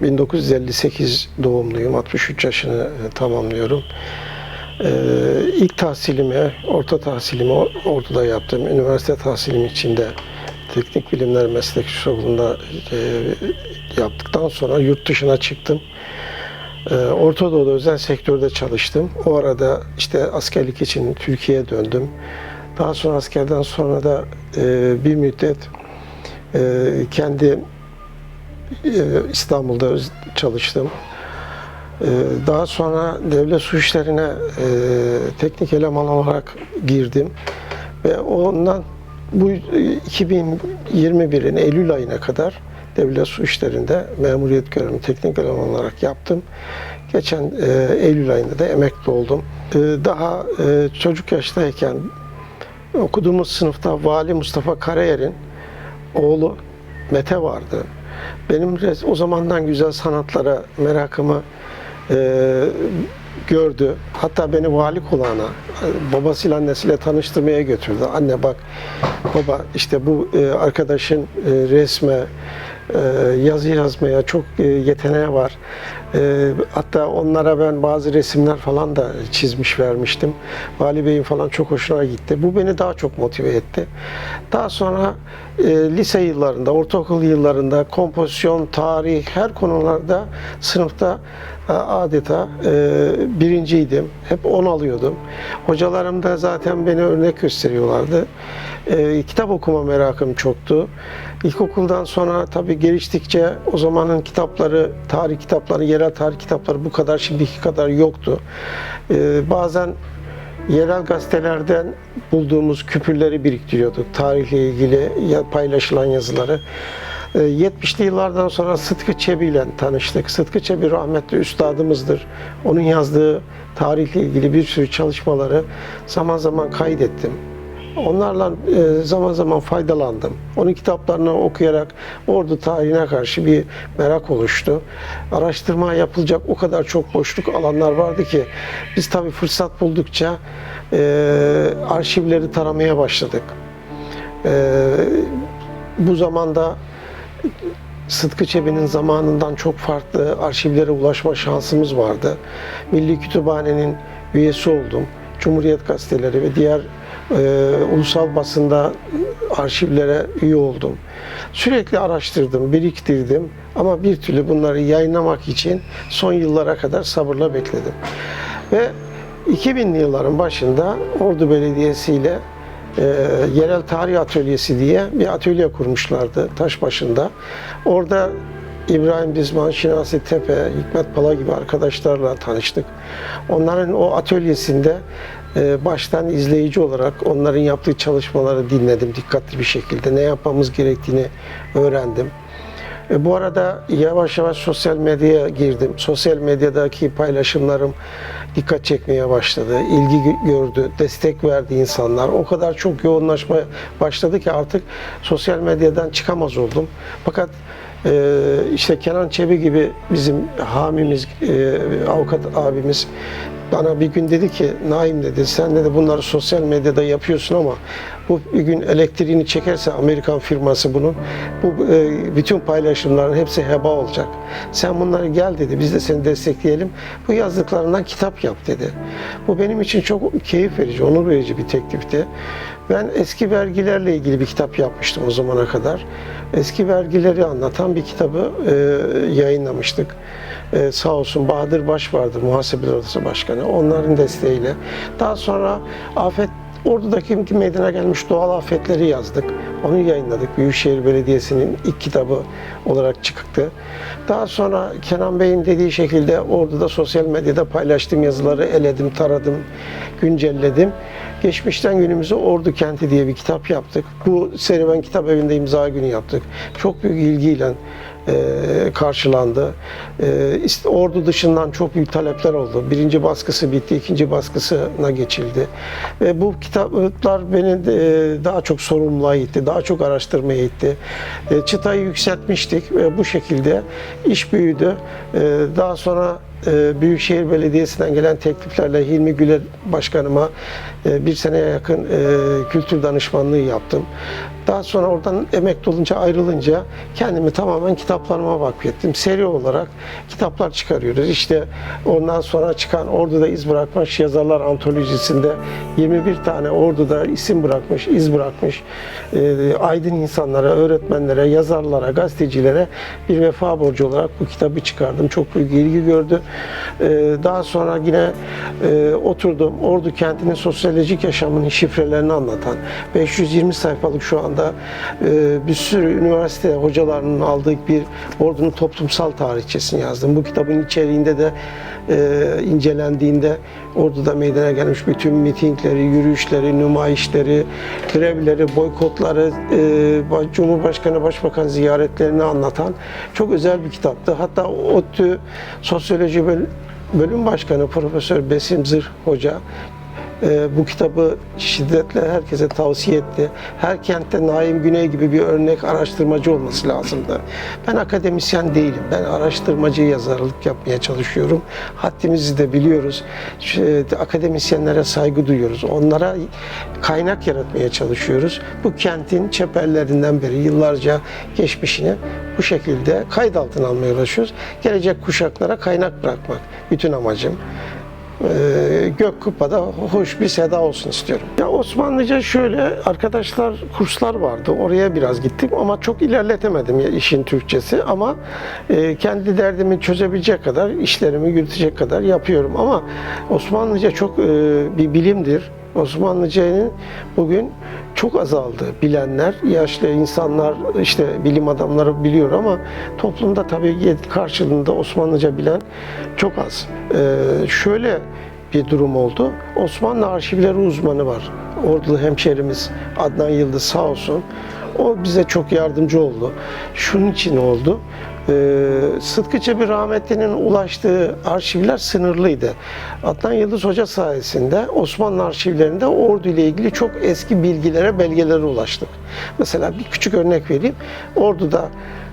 ...1958 doğumluyum, 63 yaşını e, tamamlıyorum. Ee, ilk tahsilimi, orta tahsilimi orduda yaptım. Üniversite tahsilim içinde Teknik Bilimler Meslek Okulu'nda e, yaptıktan sonra yurt dışına çıktım. Ee, Orta Doğu'da özel sektörde çalıştım. O arada işte askerlik için Türkiye'ye döndüm. Daha sonra askerden sonra da e, bir müddet e, kendi e, İstanbul'da çalıştım. Daha sonra devlet su işlerine teknik eleman olarak girdim ve ondan bu e, 2021'in Eylül ayına kadar devlet su işlerinde memuriyet görevimi teknik eleman olarak yaptım. Geçen e, Eylül ayında da emekli oldum. E, Daha e, çocuk yaştayken okuduğumuz sınıfta Vali Mustafa Karayer'in oğlu Mete vardı. Benim o zamandan güzel sanatlara merakımı e, gördü. Hatta beni vali kulağına babasıyla annesiyle tanıştırmaya götürdü. Anne bak baba işte bu e, arkadaşın e, resme e, yazı yazmaya çok yeteneği var. Hatta onlara ben bazı resimler falan da çizmiş vermiştim. Vali Bey'in falan çok hoşuna gitti. Bu beni daha çok motive etti. Daha sonra lise yıllarında, ortaokul yıllarında kompozisyon, tarih, her konularda sınıfta adeta e, birinciydim. Hep on alıyordum. Hocalarım da zaten beni örnek gösteriyorlardı. E, kitap okuma merakım çoktu. İlkokuldan sonra tabii geliştikçe o zamanın kitapları, tarih kitapları, yerel tarih kitapları bu kadar şimdiki kadar yoktu. E, bazen yerel gazetelerden bulduğumuz küpürleri biriktiriyorduk. Tarihle ilgili paylaşılan yazıları. Ee, 70'li yıllardan sonra Sıtkı Çebi ile tanıştık. Sıtkı Çebi rahmetli üstadımızdır. Onun yazdığı tarihle ilgili bir sürü çalışmaları zaman zaman kaydettim. Onlarla e, zaman zaman faydalandım. Onun kitaplarını okuyarak ordu tarihine karşı bir merak oluştu. Araştırma yapılacak o kadar çok boşluk alanlar vardı ki biz tabii fırsat buldukça e, arşivleri taramaya başladık. E, bu zamanda Sıtkı Çebi'nin zamanından çok farklı arşivlere ulaşma şansımız vardı. Milli Kütüphane'nin üyesi oldum. Cumhuriyet gazeteleri ve diğer e, ulusal basında arşivlere üye oldum. Sürekli araştırdım, biriktirdim ama bir türlü bunları yayınlamak için son yıllara kadar sabırla bekledim. Ve 2000'li yılların başında Ordu Belediyesi ile e, yerel tarih atölyesi diye bir atölye kurmuşlardı Taşbaşı'nda. Orada İbrahim Dizman, Şinasi Tepe, Hikmet Pala gibi arkadaşlarla tanıştık. Onların o atölyesinde e, baştan izleyici olarak onların yaptığı çalışmaları dinledim dikkatli bir şekilde. Ne yapmamız gerektiğini öğrendim. E, bu arada yavaş yavaş sosyal medyaya girdim. Sosyal medyadaki paylaşımlarım dikkat çekmeye başladı. İlgi gö- gördü, destek verdi insanlar. O kadar çok yoğunlaşmaya başladı ki artık sosyal medyadan çıkamaz oldum. Fakat e, işte Kenan Çebi gibi bizim hamimiz, e, avukat abimiz bana bir gün dedi ki Naim dedi sen dedi bunları sosyal medyada yapıyorsun ama bu bir gün elektriğini çekerse Amerikan firması bunun bu e, bütün paylaşımların hepsi heba olacak. Sen bunları gel dedi biz de seni destekleyelim. Bu yazdıklarından kitap yap dedi. Bu benim için çok keyif verici, onur verici bir teklifti. Ben eski vergilerle ilgili bir kitap yapmıştım o zamana kadar. Eski vergileri anlatan bir kitabı e, yayınlamıştık. E, sağ olsun Bahadır Baş vardır, Muhasebe Odası Başkanı. Onların desteğiyle. Daha sonra afet Ordu'daki meydana gelmiş doğal afetleri yazdık. Onu yayınladık. Büyükşehir Belediyesi'nin ilk kitabı olarak çıktı. Daha sonra Kenan Bey'in dediği şekilde Ordu'da sosyal medyada paylaştığım yazıları eledim, taradım, güncelledim. Geçmişten günümüze Ordu Kenti diye bir kitap yaptık. Bu serüven kitap evinde imza günü yaptık. Çok büyük ilgiyle karşılandı. E, ordu dışından çok büyük talepler oldu. Birinci baskısı bitti, ikinci baskısına geçildi. Ve bu kitaplar beni e, daha çok sorumluluğa itti, daha çok araştırmaya itti. E, çıtayı yükseltmiştik ve bu şekilde iş büyüdü. E, daha sonra e, Büyükşehir Belediyesi'nden gelen tekliflerle Hilmi Güler Başkanıma e, bir seneye yakın e, kültür danışmanlığı yaptım. Daha sonra oradan emekli olunca ayrılınca kendimi tamamen kitaplarıma vakfettim. Seri olarak kitaplar çıkarıyoruz. İşte ondan sonra çıkan Ordu'da iz bırakmış yazarlar antolojisinde 21 tane Ordu'da isim bırakmış, iz bırakmış e, aydın insanlara, öğretmenlere, yazarlara, gazetecilere bir vefa borcu olarak bu kitabı çıkardım. Çok büyük ilgi gördü. E, daha sonra yine e, oturdum Ordu kentinin sosyolojik yaşamının şifrelerini anlatan 520 sayfalık şu anda e, bir sürü üniversite hocalarının aldığı bir Ordu'nun toplumsal tarihçesini yazdım. Bu kitabın içeriğinde de e, incelendiğinde Ordu'da meydana gelmiş bütün mitingleri, yürüyüşleri, nümayişleri, grevleri, boykotları, e, Cumhurbaşkanı, Başbakan ziyaretlerini anlatan çok özel bir kitaptı. Hatta ODTÜ Sosyoloji Böl- Bölüm Başkanı Profesör Besim Zırh Hoca e, bu kitabı şiddetle herkese tavsiye etti. Her kentte Naim Güney gibi bir örnek araştırmacı olması lazımdı. Ben akademisyen değilim. Ben araştırmacı yazarlık yapmaya çalışıyorum. Haddimizi de biliyoruz. E, akademisyenlere saygı duyuyoruz. Onlara kaynak yaratmaya çalışıyoruz. Bu kentin çeperlerinden beri yıllarca geçmişini bu şekilde kayıt altına almaya uğraşıyoruz. Gelecek kuşaklara kaynak bırakmak bütün amacım gök kupada hoş bir seda olsun istiyorum. Ya Osmanlıca şöyle arkadaşlar kurslar vardı. Oraya biraz gittim ama çok ilerletemedim ya işin Türkçesi ama e, kendi derdimi çözebilecek kadar, işlerimi yürütecek kadar yapıyorum ama Osmanlıca çok e, bir bilimdir. Osmanlıcanın bugün çok azaldı bilenler, yaşlı insanlar, işte bilim adamları biliyor ama toplumda tabii karşılığında Osmanlıca bilen çok az. Ee, şöyle bir durum oldu. Osmanlı arşivleri uzmanı var. Ordulu hemşerimiz Adnan Yıldız sağ olsun. O bize çok yardımcı oldu. Şunun için oldu. Ee, Sıtkı Çebi rahmetlinin ulaştığı arşivler sınırlıydı. Adnan Yıldız Hoca sayesinde Osmanlı arşivlerinde ordu ile ilgili çok eski bilgilere, belgelere ulaştık. Mesela bir küçük örnek vereyim. Ordu'da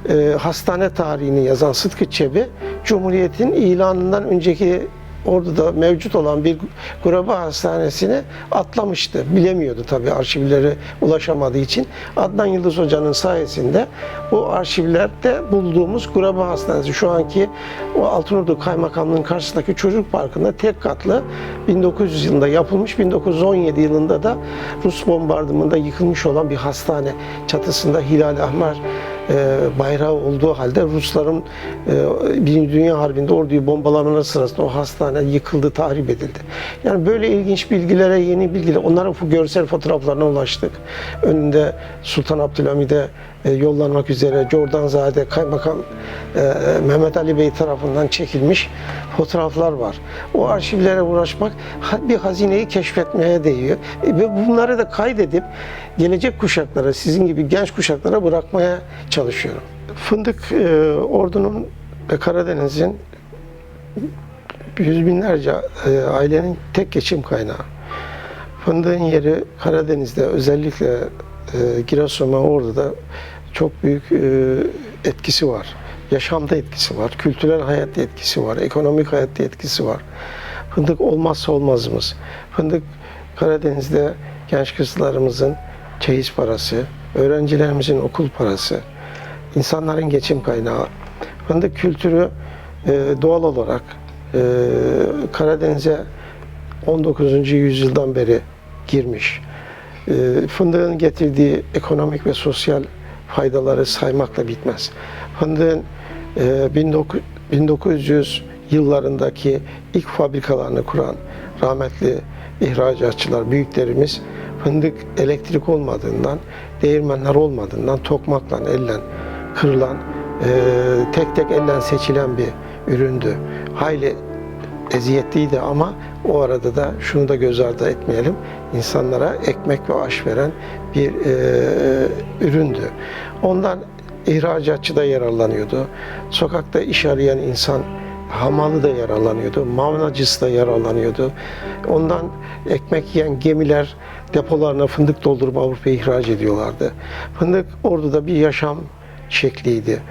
e, hastane tarihini yazan Sıtkı Çebi, Cumhuriyet'in ilanından önceki Ordu'da mevcut olan bir kuraba hastanesini atlamıştı. Bilemiyordu tabii arşivlere ulaşamadığı için. Adnan Yıldız Hoca'nın sayesinde bu arşivlerde bulduğumuz kuraba hastanesi şu anki o Altınordu Kaymakamlığı'nın karşısındaki çocuk parkında tek katlı 1900 yılında yapılmış 1917 yılında da Rus bombardımında yıkılmış olan bir hastane çatısında Hilal Ahmer e, bayrağı olduğu halde Rusların e, Birinci Dünya Harbi'nde orduyu bombalamaları sırasında o hastane yıkıldı, tahrip edildi. Yani böyle ilginç bilgilere, yeni bilgiler, onların görsel fotoğraflarına ulaştık. Önünde Sultan Abdülhamid'e e, yollanmak üzere Jordanzade Kaymakam e, Mehmet Ali Bey tarafından çekilmiş fotoğraflar var. O arşivlere uğraşmak bir hazineyi keşfetmeye değiyor. E, Ve bunları da kaydedip gelecek kuşaklara, sizin gibi genç kuşaklara bırakmaya çalışıyorum. Fındık e, ordunun ve Karadeniz'in yüz binlerce e, ailenin tek geçim kaynağı. Fındığın yeri Karadeniz'de özellikle e, Giresun ve Ordu'da çok büyük e, etkisi var. Yaşamda etkisi var, kültürel hayatta etkisi var, ekonomik hayatta etkisi var. Fındık olmazsa olmazımız. Fındık Karadeniz'de genç kızlarımızın çeyiz parası, öğrencilerimizin okul parası, insanların geçim kaynağı. Fındık kültürü e, doğal olarak e, Karadeniz'e 19. yüzyıldan beri girmiş. E, fındığın getirdiği ekonomik ve sosyal faydaları saymakla bitmez. Fındığın e, 19 1900 yıllarındaki ilk fabrikalarını kuran rahmetli ihracatçılar, büyüklerimiz fındık elektrik olmadığından, değirmenler olmadığından tokmakla, elle kırılan, e, tek tek elle seçilen bir üründü. Hayli eziyetliydi ama o arada da şunu da göz ardı etmeyelim. insanlara ekmek ve aş veren bir e, üründü. Ondan ihracatçı da yararlanıyordu. Sokakta iş arayan insan hamalı da yararlanıyordu. Mavnacısı da yararlanıyordu. Ondan ekmek yiyen gemiler depolarına fındık doldurup Avrupa'ya ihraç ediyorlardı. Fındık orduda bir yaşam şekliydi.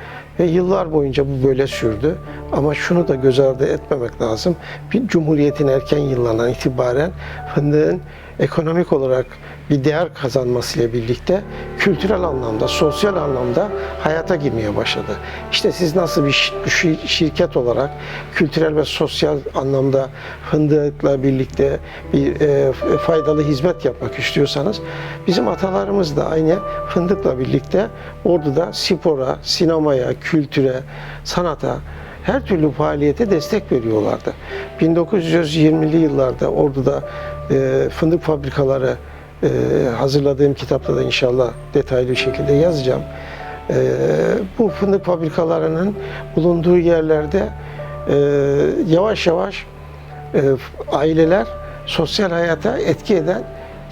Ve yıllar boyunca bu böyle sürdü. Ama şunu da göz ardı etmemek lazım. Bir Cumhuriyet'in erken yıllarından itibaren fındığın ekonomik olarak bir değer kazanmasıyla birlikte kültürel anlamda, sosyal anlamda hayata girmeye başladı. İşte siz nasıl bir şi- bir şi- şirket olarak kültürel ve sosyal anlamda fındıkla birlikte bir e, faydalı hizmet yapmak istiyorsanız bizim atalarımız da aynı fındıkla birlikte Ordu'da spora, sinemaya, kültüre, sanata her türlü faaliyete destek veriyorlardı. 1920'li yıllarda Ordu'da e, fındık fabrikaları e, hazırladığım kitapta da inşallah detaylı bir şekilde yazacağım. E, bu fındık fabrikalarının bulunduğu yerlerde e, yavaş yavaş e, aileler sosyal hayata etki eden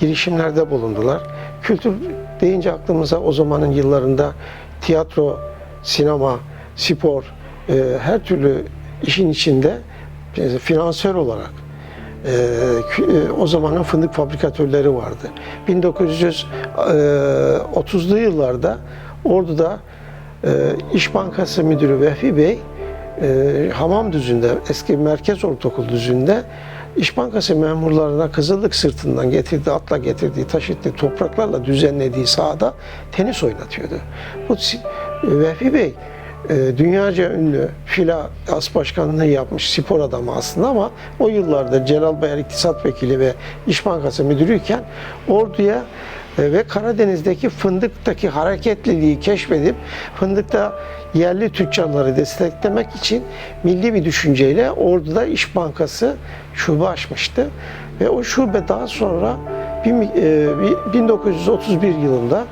girişimlerde bulundular. Kültür deyince aklımıza o zamanın yıllarında tiyatro, sinema, spor, e, her türlü işin içinde e, finansör olarak e, kü- e, o zamanın fındık fabrikatörleri vardı. 1930'lu yıllarda Ordu'da e, İş Bankası Müdürü Vehbi Bey e, Hamam düzünde, eski Merkez Ortaokul düzünde İş Bankası memurlarına Kızıllık sırtından getirdiği, atla getirdiği, taşıttığı topraklarla düzenlediği sahada tenis oynatıyordu. Bu si- Vehbi Bey e, dünyaca ünlü fila as başkanlığı yapmış spor adamı aslında ama o yıllarda Celal Bayar İktisat Vekili ve İş Bankası Müdürüyken orduya e, ve Karadeniz'deki fındıktaki hareketliliği keşfedip fındıkta yerli tüccarları desteklemek için milli bir düşünceyle Ordu'da İş Bankası şube açmıştı. Ve o şube daha sonra bin- e, 1931 yılında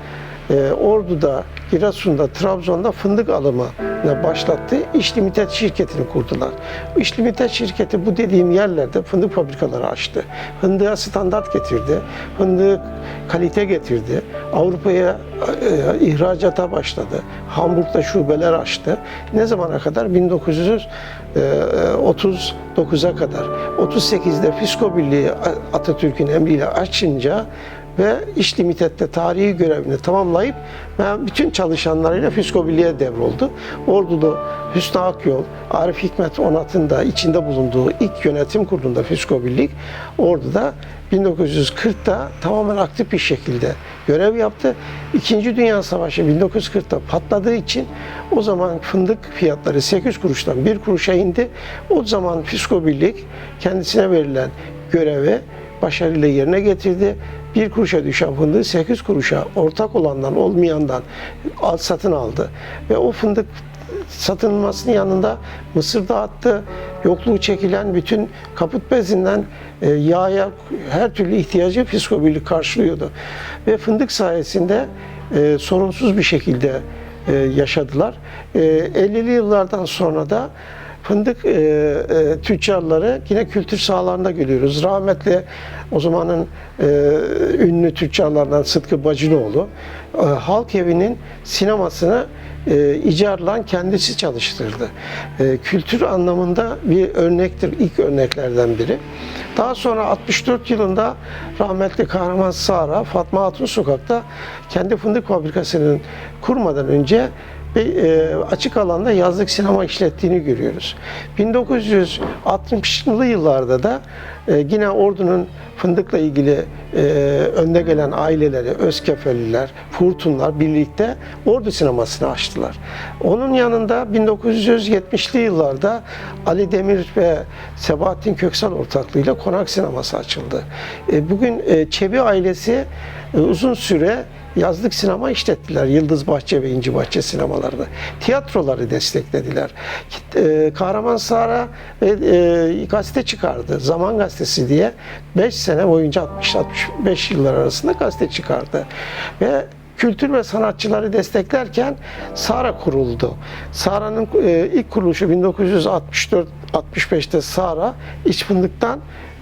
e, Ordu'da, Giresun'da, Trabzon'da fındık alımına başlattı. İş Limited şirketini kurdular. İş Limited şirketi bu dediğim yerlerde fındık fabrikaları açtı. Fındığa standart getirdi. Fındığı kalite getirdi. Avrupa'ya e, ihracata başladı. Hamburg'da şubeler açtı. Ne zamana kadar? 1939'a kadar. 38'de Fisko Birliği Atatürk'ün emriyle açınca ve İş Limited'de tarihi görevini tamamlayıp bütün çalışanlarıyla Fisko Birliği'ye devroldu. Ordu'da Hüsnü Akyol, Arif Hikmet Onat'ın da içinde bulunduğu ilk yönetim kurulunda Fisko Birlik Ordu'da 1940'ta tamamen aktif bir şekilde görev yaptı. İkinci Dünya Savaşı 1940'ta patladığı için o zaman fındık fiyatları 8 kuruştan 1 kuruşa indi. O zaman Fisko Birlik kendisine verilen görevi başarıyla yerine getirdi. Bir kuruşa düşen fındığı 8 kuruşa ortak olandan olmayandan satın aldı. Ve o fındık satılmasının yanında mısır dağıttı. Yokluğu çekilen bütün kaput bezinden e, yağa her türlü ihtiyacı Fisko Birlik karşılıyordu. Ve fındık sayesinde e, sorunsuz bir şekilde e, yaşadılar. E, 50'li yıllardan sonra da fındık e, e, tüccarları yine kültür sahalarında görüyoruz. Rahmetli o zamanın e, ünlü tüccarlardan Sıtkı Bacınoğlu e, Halk Evi'nin sinemasını e, icarlan kendisi çalıştırdı. E, kültür anlamında bir örnektir, ilk örneklerden biri. Daha sonra 64 yılında rahmetli Kahraman Sara Fatma Hatun Sokak'ta kendi fındık fabrikasının kurmadan önce bir e, açık alanda yazlık sinema işlettiğini görüyoruz. 1960'lı yıllarda da e, yine Ordu'nun fındıkla ilgili e, önde gelen aileleri, Özkefeliler, Furtunlar birlikte Ordu sinemasını açtılar. Onun yanında 1970'li yıllarda Ali Demir ve Sebahattin Köksal ortaklığıyla Konak Sineması açıldı. Bugün Çebi ailesi uzun süre yazlık sinema işlettiler. Yıldız Bahçe ve İnci Bahçe sinemalarında. Tiyatroları desteklediler. E, Kahraman Sara ve e, gazete çıkardı. Zaman Gazetesi diye 5 sene boyunca 60-65 yıllar arasında gazete çıkardı. Ve kültür ve sanatçıları desteklerken Sara kuruldu. Sara'nın e, ilk kuruluşu 1964-65'te Sara iç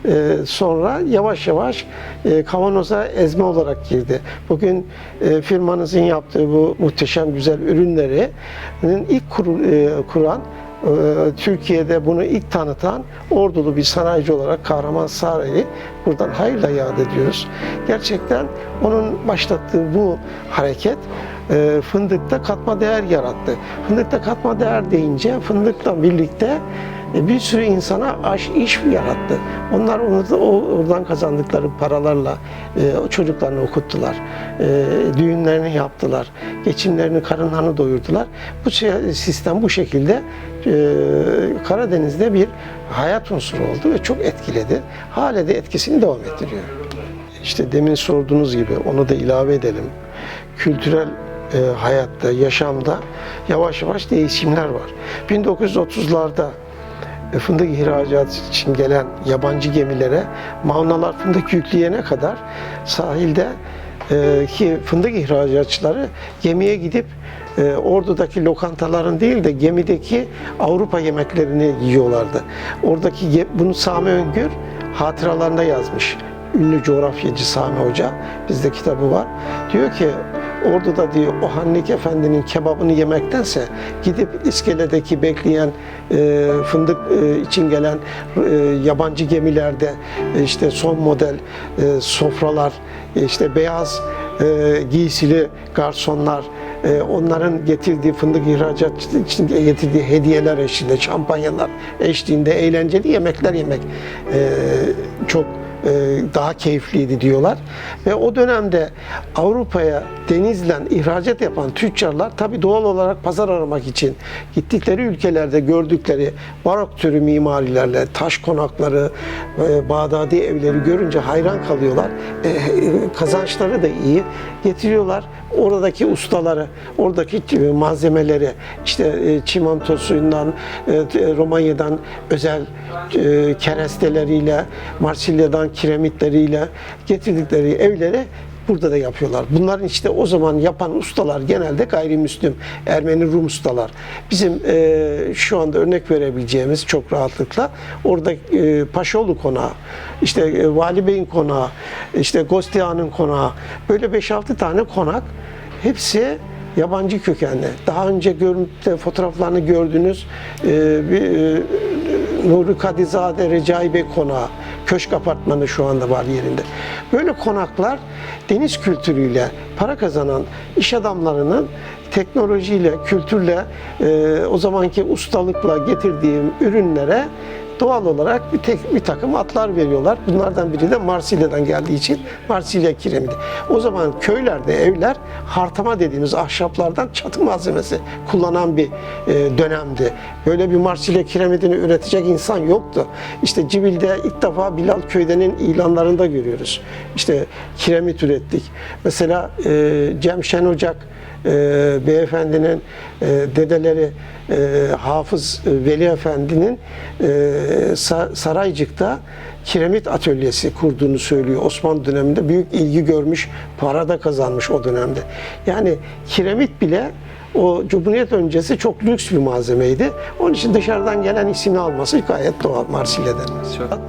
e, sonra yavaş yavaş e, kavanoza ezme olarak girdi. Bugün e, firmanızın yaptığı bu muhteşem güzel ürünleri ilk kuru- e, kuran e, Türkiye'de bunu ilk tanıtan ordulu bir sanayici olarak Kahraman Saray'ı buradan hayırla yad ediyoruz. Gerçekten onun başlattığı bu hareket e, fındıkta katma değer yarattı. Fındıkta katma değer deyince fındıkla birlikte bir sürü insana iş yarattı. Onlar onu da oradan kazandıkları paralarla e, çocuklarını okuttular. E, düğünlerini yaptılar. Geçimlerini, karınlarını doyurdular. Bu şey- sistem bu şekilde e, Karadeniz'de bir hayat unsuru oldu ve çok etkiledi. Hala de etkisini devam ettiriyor. İşte demin sorduğunuz gibi onu da ilave edelim. Kültürel e, hayatta, yaşamda yavaş yavaş değişimler var. 1930'larda e, fındık ihracatı için gelen yabancı gemilere mavnalar fındık yükleyene kadar sahilde e, ki fındık ihracatçıları gemiye gidip e, ordudaki lokantaların değil de gemideki Avrupa yemeklerini yiyorlardı. Oradaki bunu Sami Öngör hatıralarında yazmış. Ünlü coğrafyacı Sami Hoca. Bizde kitabı var. Diyor ki Orada diyor o Hannik Efendi'nin kebabını yemektense gidip iskeledeki bekleyen e, fındık e, için gelen e, yabancı gemilerde e, işte son model e, sofralar, e, işte beyaz e, giysili garsonlar, e, onların getirdiği fındık ihracatçı için getirdiği hediyeler eşliğinde, şampanyalar eşliğinde eğlenceli yemekler yemek e, çok daha keyifliydi diyorlar. Ve o dönemde Avrupa'ya denizle ihracat yapan tüccarlar tabi doğal olarak pazar aramak için gittikleri ülkelerde gördükleri barok türü mimarilerle taş konakları, e, Bağdadi evleri görünce hayran kalıyorlar. E, e, kazançları da iyi. Getiriyorlar oradaki ustaları, oradaki e, malzemeleri, işte e, çimento suyundan, e, e, Romanya'dan özel e, keresteleriyle, Marsilya'dan kiremitleriyle getirdikleri evleri burada da yapıyorlar. Bunların işte o zaman yapan ustalar genelde gayrimüslim, Ermeni Rum ustalar. Bizim e, şu anda örnek verebileceğimiz çok rahatlıkla orada e, Paşaoğlu konağı, işte e, Vali Bey'in konağı, işte Gosti Ağa'nın konağı, böyle 5-6 tane konak hepsi yabancı kökenli. Daha önce görüntü fotoğraflarını gördüğünüz e, bir e, Nuri Kadizade Recai Bey konağı, köşk apartmanı şu anda var yerinde. Böyle konaklar deniz kültürüyle para kazanan iş adamlarının teknolojiyle, kültürle, e, o zamanki ustalıkla getirdiğim ürünlere doğal olarak bir, tek, bir takım atlar veriyorlar. Bunlardan biri de Marsilya'dan geldiği için Marsilya kiremidi. O zaman köylerde evler hartama dediğimiz ahşaplardan çatı malzemesi kullanan bir e, dönemdi. Böyle bir Marsilya kiremidini üretecek insan yoktu. İşte Cibil'de ilk defa Bilal Köyde'nin ilanlarında görüyoruz. İşte kiremit ürettik. Mesela e, Cem Şen Ocak e, beyefendinin e, dedeleri e, Hafız Veli Efendi'nin e, Sa- Saraycık'ta kiremit atölyesi kurduğunu söylüyor. Osmanlı döneminde büyük ilgi görmüş, para da kazanmış o dönemde. Yani kiremit bile o Cumhuriyet öncesi çok lüks bir malzemeydi. Onun için dışarıdan gelen ismini alması gayet doğal Marsilya'dan. Çok-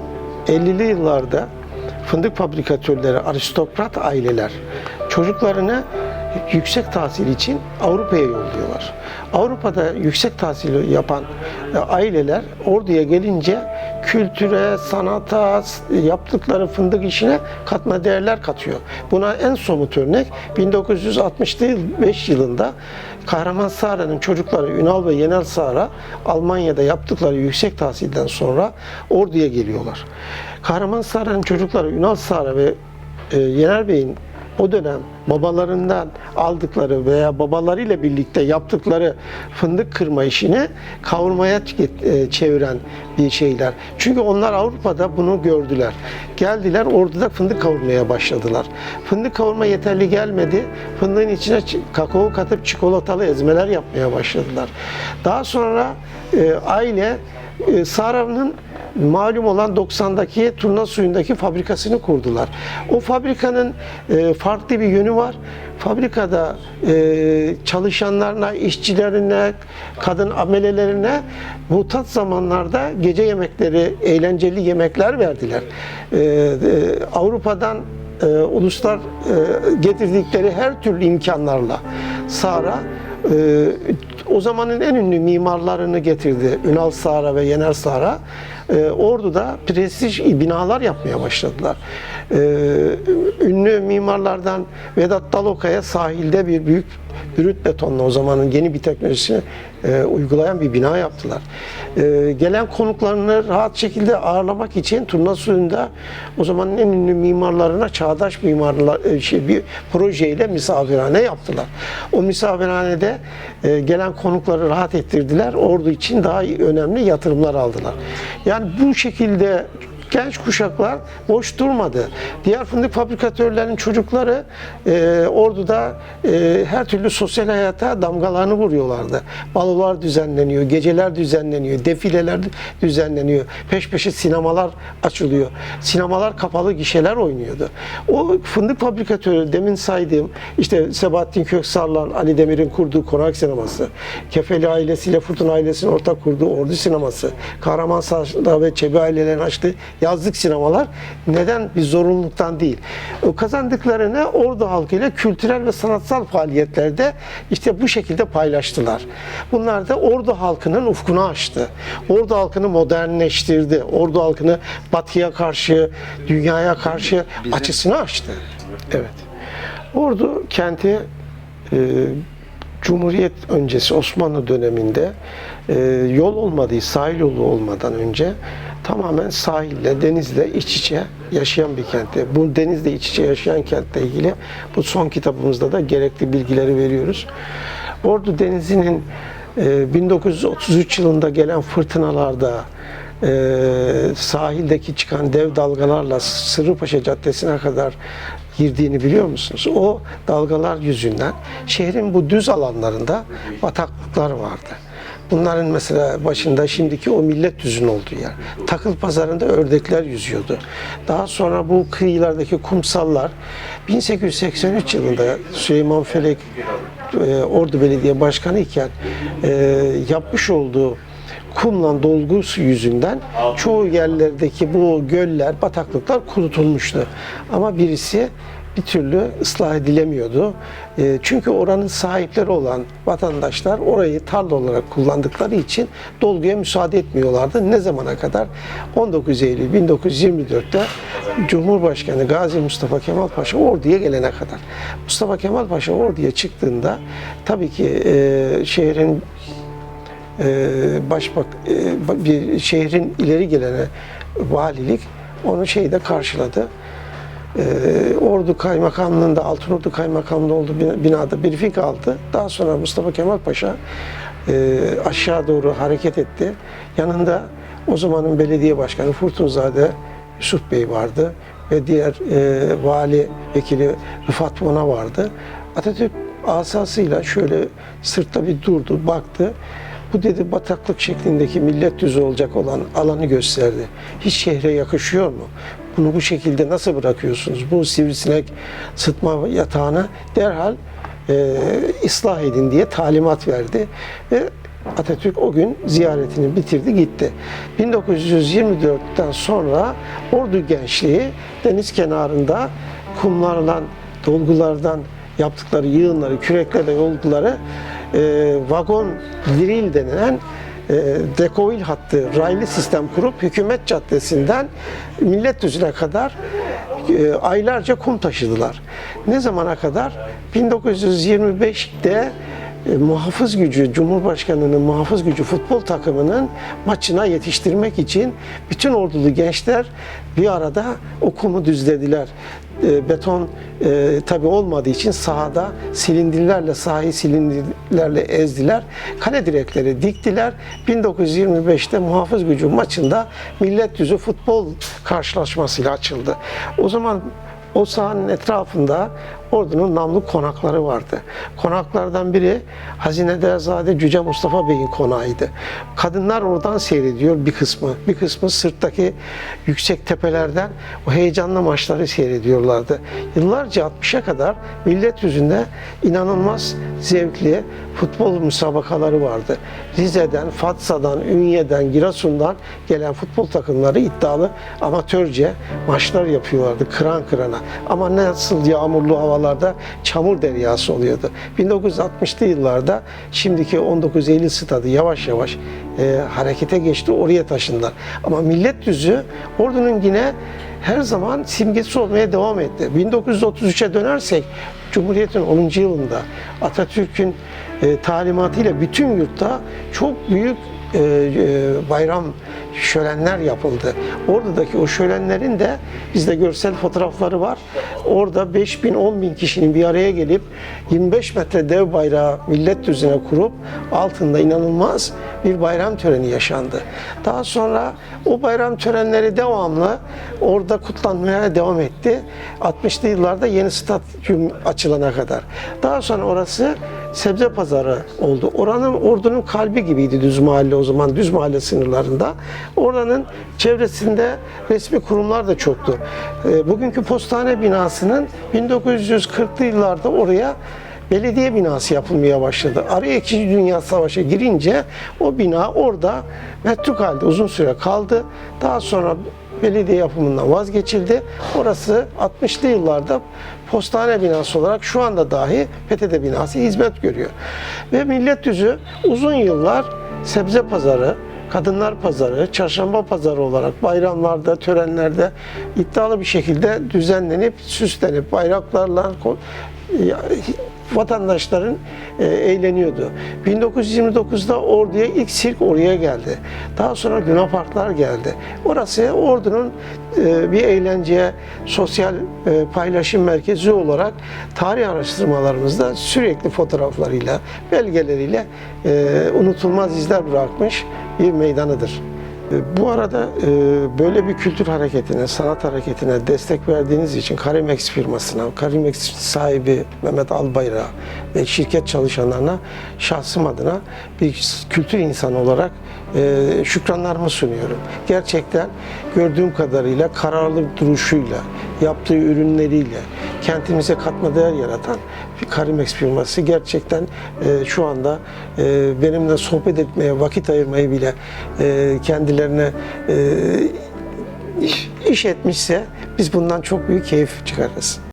50'li yıllarda fındık fabrikatörleri, aristokrat aileler çocuklarını yüksek tahsil için Avrupa'ya yolluyorlar. Avrupa'da yüksek tahsil yapan e, aileler orduya gelince kültüre, sanata, yaptıkları fındık işine katma değerler katıyor. Buna en somut örnek 1965 yılında Kahraman Sara'nın çocukları Ünal ve Yenal Sara Almanya'da yaptıkları yüksek tahsilden sonra orduya geliyorlar. Kahraman Sara'nın çocukları Ünal Sara ve e, Yener Bey'in o dönem babalarından aldıkları veya babalarıyla birlikte yaptıkları fındık kırma işini kavurmaya e, çeviren bir şeyler. Çünkü onlar Avrupa'da bunu gördüler. Geldiler orada fındık kavurmaya başladılar. Fındık kavurma yeterli gelmedi. Fındığın içine çi- kakao katıp çikolatalı ezmeler yapmaya başladılar. Daha sonra e, aile e, Sara'nın malum olan 90'daki turna suyundaki fabrikasını kurdular. O fabrikanın e, farklı bir yönü var. Fabrikada e, çalışanlarına, işçilerine, kadın amelelerine muhtaç zamanlarda gece yemekleri, eğlenceli yemekler verdiler. E, e, Avrupa'dan e, uluslar e, getirdikleri her türlü imkanlarla Sara Ee, o zamanın en ünlü mimarlarını getirdi. Ünal Sara ve Yener Sara. Ee, Ordu'da prestij binalar yapmaya başladılar. Ee, ünlü mimarlardan Vedat Dalokaya sahilde bir büyük brüt betonla o zamanın yeni bir teknolojisini e, uygulayan bir bina yaptılar. E, gelen konuklarını rahat şekilde ağırlamak için Turna Suyu'nda o zamanın en ünlü mimarlarına çağdaş mimarlar e, şey, bir projeyle misafirhane yaptılar. O misafirhanede e, gelen konukları rahat ettirdiler. Ordu için daha önemli yatırımlar aldılar. Yani bu şekilde genç kuşaklar boş durmadı. Diğer fındık fabrikatörlerinin çocukları e, orduda e, her türlü sosyal hayata damgalarını vuruyorlardı. Balolar düzenleniyor, geceler düzenleniyor, defileler düzenleniyor. Peş peşe sinemalar açılıyor. Sinemalar kapalı gişeler oynuyordu. O fındık fabrikatörü demin saydığım işte Sebahattin Köksal'la Ali Demir'in kurduğu konak sineması, Kefeli ailesiyle Fırtına ailesinin ortak kurduğu ordu sineması, Kahraman Sağda ve Çebi ailelerin açtığı yazlık sinemalar neden bir zorunluluktan değil. O kazandıklarını ordu halkıyla kültürel ve sanatsal faaliyetlerde işte bu şekilde paylaştılar. Bunlar da ordu halkının ufkunu açtı. Ordu halkını modernleştirdi. Ordu halkını batıya karşı, dünyaya karşı açısını açtı. Evet. Ordu kenti e, Cumhuriyet öncesi Osmanlı döneminde e, yol olmadığı, sahil yolu olmadan önce tamamen sahille, denizle iç içe yaşayan bir kentti. Bu denizle iç içe yaşayan kentle ilgili bu son kitabımızda da gerekli bilgileri veriyoruz. Ordu Denizi'nin e, 1933 yılında gelen fırtınalarda e, sahildeki çıkan dev dalgalarla Sırrıpaşa Caddesi'ne kadar girdiğini biliyor musunuz? O dalgalar yüzünden şehrin bu düz alanlarında bataklıklar vardı. Bunların mesela başında şimdiki o millet düzün olduğu yer. Takıl pazarında ördekler yüzüyordu. Daha sonra bu kıyılardaki kumsallar 1883 yılında Süleyman Felek e, Ordu Belediye Başkanı iken e, yapmış olduğu kumla dolgu yüzünden çoğu yerlerdeki bu göller, bataklıklar kurutulmuştu. Ama birisi bir türlü ıslah edilemiyordu. E, Çünkü oranın sahipleri olan vatandaşlar orayı tarla olarak kullandıkları için dolguya müsaade etmiyorlardı. Ne zamana kadar? 19 Eylül 1924'te Cumhurbaşkanı Gazi Mustafa Kemal Paşa Ordu'ya gelene kadar. Mustafa Kemal Paşa Ordu'ya çıktığında tabii ki e, şehrin e, başbak bir şehrin ileri gelene valilik onu şeyde karşıladı. E, Ordu Kaymakamlığı'nda, Altınordu Kaymakamlığı olduğu bin- binada briefing aldı. Daha sonra Mustafa Kemal Paşa e, aşağı doğru hareket etti. Yanında o zamanın belediye başkanı Furtunzade Yusuf Bey vardı ve diğer e, vali vekili Rıfat Bona vardı. Atatürk asasıyla şöyle sırtta bir durdu, baktı. Bu dedi bataklık şeklindeki millet düzü olacak olan alanı gösterdi. Hiç şehre yakışıyor mu? Bunu bu şekilde nasıl bırakıyorsunuz? Bu sivrisinek sıtma yatağını derhal e, ıslah edin diye talimat verdi. Ve Atatürk o gün ziyaretini bitirdi gitti. 1924'ten sonra Ordu gençliği deniz kenarında kumlarla, dolgulardan yaptıkları yığınları, küreklerle yoldukları e, vagon diril denilen e, dekoil hattı raylı sistem kurup hükümet caddesinden millet düzüne kadar e, aylarca kum taşıdılar. Ne zamana kadar? 1925'te e, muhafız gücü, Cumhurbaşkanı'nın muhafız gücü futbol takımının maçına yetiştirmek için bütün ordulu gençler bir arada o kumu düzlediler. E, beton e, tabi olmadığı için sahada silindirlerle sahayı silindirlerle ezdiler. Kale direkleri diktiler. 1925'te muhafız gücü maçında millet yüzü futbol karşılaşmasıyla açıldı. O zaman o sahanın etrafında ordunun namlu konakları vardı. Konaklardan biri Hazinederzade Cüce Mustafa Bey'in konağıydı. Kadınlar oradan seyrediyor bir kısmı. Bir kısmı sırttaki yüksek tepelerden o heyecanlı maçları seyrediyorlardı. Yıllarca 60'a kadar millet yüzünde inanılmaz zevkli futbol müsabakaları vardı. Rize'den, Fatsa'dan, Ünye'den, Giresun'dan gelen futbol takımları iddialı amatörce maçlar yapıyorlardı kıran kırana. Ama nasıl yağmurlu hava havalarda çamur deryası oluyordu. 1960'lı yıllarda şimdiki 19 Eylül stadı yavaş yavaş e, harekete geçti, oraya taşındılar. Ama Millet Düzü ordunun yine her zaman simgesi olmaya devam etti. 1933'e dönersek Cumhuriyet'in 10. yılında Atatürk'ün e, talimatıyla bütün yurtta çok büyük e, e, bayram şölenler yapıldı. Oradaki o şölenlerin de bizde görsel fotoğrafları var. Orada 5 bin 10 bin kişinin bir araya gelip 25 metre dev bayrağı millet düzene kurup altında inanılmaz bir bayram töreni yaşandı. Daha sonra o bayram törenleri devamlı orada kutlanmaya devam etti. 60'lı yıllarda yeni stadyum açılana kadar. Daha sonra orası sebze pazarı oldu. Oranın ordunun kalbi gibiydi Düz Mahalle o zaman Düz Mahalle sınırlarında. Oranın çevresinde resmi kurumlar da çoktu. E, Bugünkü postane binasının 1940'lı yıllarda oraya belediye binası yapılmaya başladı. Araya İkinci Dünya Savaşı girince o bina orada metruk halde uzun süre kaldı. Daha sonra belediye yapımından vazgeçildi. Orası 60'lı yıllarda postane binası olarak şu anda dahi PTT binası hizmet görüyor. Ve Millet Düzü uzun yıllar sebze pazarı, kadınlar pazarı, çarşamba pazarı olarak bayramlarda, törenlerde iddialı bir şekilde düzenlenip, süslenip, bayraklarla ya, vatandaşların e, eğleniyordu. 1929'da orduya ilk sirk oraya geldi. Daha sonra Luna Parklar geldi. Orası ordunun e, bir eğlenceye, sosyal e, paylaşım merkezi olarak tarih araştırmalarımızda sürekli fotoğraflarıyla, belgeleriyle unutulmaz izler bırakmış bir meydanıdır. E, Bu arada e, böyle bir kültür hareketine, sanat hareketine destek verdiğiniz için Karimex firmasına, Karimex sahibi Mehmet Albayrak'a ve şirket çalışanlarına şahsım adına bir kültür insanı olarak e, şükranlarımı sunuyorum. Gerçekten gördüğüm kadarıyla kararlı duruşuyla, yaptığı ürünleriyle kentimize katma değer yaratan Karimex firması gerçekten e, şu anda e, benimle sohbet etmeye vakit ayırmayı bile e, kendilerine iş, iş etmişse biz bundan çok büyük keyif çıkarırız.